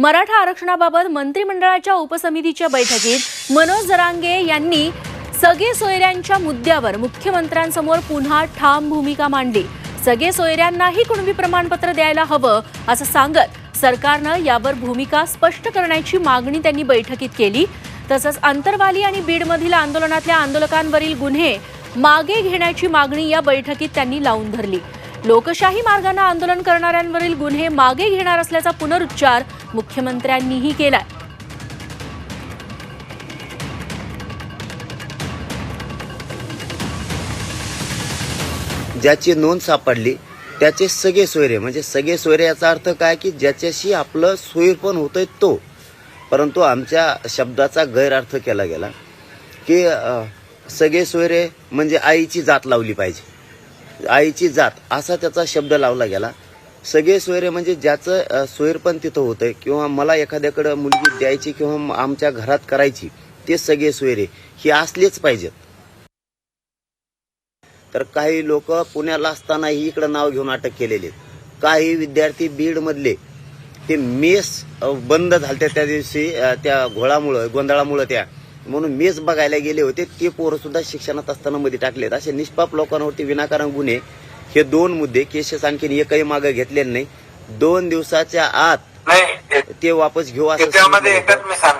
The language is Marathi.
मराठा आरक्षणाबाबत मंत्रिमंडळाच्या उपसमितीच्या बैठकीत मनोज जरांगे यांनी सगळे सोयऱ्यांच्या मुद्द्यावर मुख्यमंत्र्यांसमोर पुन्हा ठाम भूमिका मांडली. सगळे सोयऱ्यांनाही कुणबी प्रमाणपत्र द्यायला हवं असं सांगत सरकारनं यावर भूमिका स्पष्ट करण्याची मागणी त्यांनी बैठकीत केली. तसंच आंतरवाली आणि बीडमधील आंदोलनातल्या आंदोलकांवरील गुन्हे मागे घेण्याची मागणी या बैठकीत त्यांनी लावून धरली. लोकशाही मार्गानं आंदोलन करणाऱ्यांवरील गुन्हे मागे घेणार असल्याचा पुनरुच्चार मुख्यमंत्र्यांनीही केलाय. ज्याची नोंद सापडली त्याचे सगळे सोयरे म्हणजे सगळे सोयरे याचा अर्थ काय की ज्याच्याशी आपलं सोयर पण होतंय तो. परंतु आमच्या शब्दाचा गैरअर्थ केला गेला की सगळे सोयरे म्हणजे आईची जात लावली पाहिजे. आईची जात असा त्याचा शब्द लावला गेला. सगळे सोयरे म्हणजे ज्याचं सोयर पण तिथं होतं किंवा मला एखाद्याकडं मुलगी द्यायची किंवा आमच्या घरात करायची ते सगळे सोयरे. ही असलेच पाहिजेत. तर काही लोक पुण्याला असतानाही इकडं नाव घेऊन अटक केलेले काही विद्यार्थी बीड मधले ते मेस बंद झालते त्या दिवशी त्या घोळामुळं गोंधळामुळं त्या म्हणून मेस बघायला गेले होते ते पोरं सुद्धा शिक्षणात असताना मध्ये टाकलेत. असे निष्पाप लोकांवरती विनाकारण गुन्हे हे दोन मुद्दे केसेस आणखीन एकही मागे घेतलेले नाही. दोन दिवसाच्या आत ते वापस घेऊ असं एकच. मी सांग